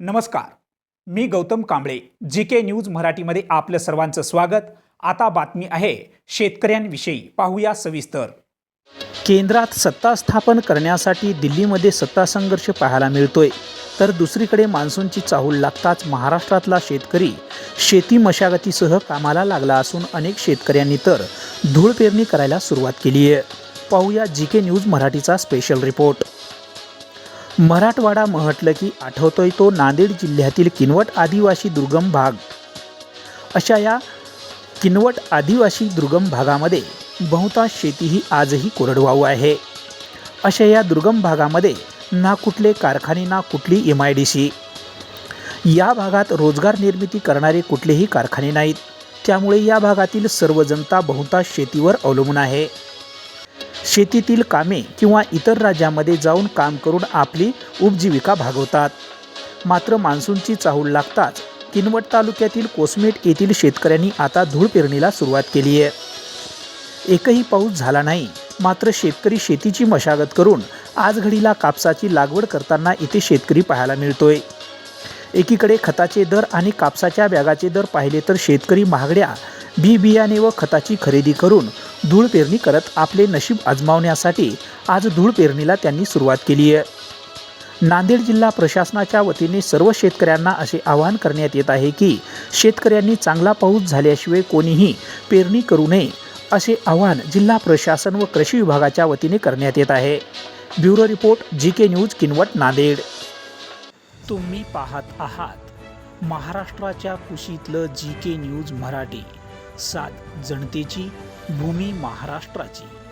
नमस्कार. मी Gautam Kamble G K news मराठीमध्ये आपलं सर्वांचं स्वागत. आता बातमी आहे शेतकऱ्यांविषयी. पाहूया सविस्तर. केंद्रात सत्ता स्थापन करण्यासाठी दिल्लीमध्ये सत्ता संघर्ष पाहायला मिळतोय. तर दुसरीकडे मान्सूनची चाहूल लागताच महाराष्ट्रातला शेतकरी शेती मशागतीसह कामाला लागला असून अनेक शेतकऱ्यांनी तर धूळ पेरणी करायला सुरुवात केली आहे पाहूया जी के न्यूज मराठीचा स्पेशल रिपोर्ट मराठवाडा म्हटलं की आठवतोय तो नांदेड जिल्ह्यातील किनवट आदिवासी दुर्गम भाग. अशा या किनवट आदिवासी दुर्गम भागामध्ये बहुतांश शेती ही आजही कोरडवाहू आहे. अशा या दुर्गम भागामध्ये ना कुठले कारखाने ना कुठली एम आय डी सी या भागात रोजगार निर्मिती करणारे कुठलेही कारखाने नाहीत. त्यामुळे या भागातील सर्व जनता बहुतांश शेतीवर अवलंबून आहे. शेतीतील कामे किंवा इतर राज्यामध्ये जाऊन काम करून आपली उपजीविका भागवतात. मात्र मान्सूनची चाहूल लागताच किनवट तालुक्यातील कोसमेट येथील शेतकऱ्यांनी आता धूळ पेरणीला सुरुवात केली आहे. एकही पाऊस झाला नाही मात्र शेतकरी शेतीची मशागत करून आज घडीला कापसाची लागवड करताना इथे शेतकरी पाहायला मिळतोय. एकीकडे खताचे दर आणि कापसाच्या बॅगाचे दर पाहिले तर शेतकरी महागड्या बी बियाणे व खताची खरेदी करून धूळ पेरणी करत आपले नशीब आजमावण्यासाठी आज धूळ पेरणीला त्यांनी सुरुवात केली आहे. नांदेड जिल्हा प्रशासनाच्या वतीने सर्व शेतकऱ्यांना असे आवाहन करण्यात येत आहे की शेतकऱ्यांनी चांगला पाऊस झाल्याशिवाय कोणीही पेरणी करू नये असे आवाहन जिल्हा प्रशासन व कृषी विभागाच्या वतीने करण्यात येत आहे. Bureau report G K news Kinwat Nanded. तुम्ही पाहत आहात महाराष्ट्राच्या कुशीतलं जी के न्यूज मराठी. सात जनतेची भूमी महाराष्ट्राची.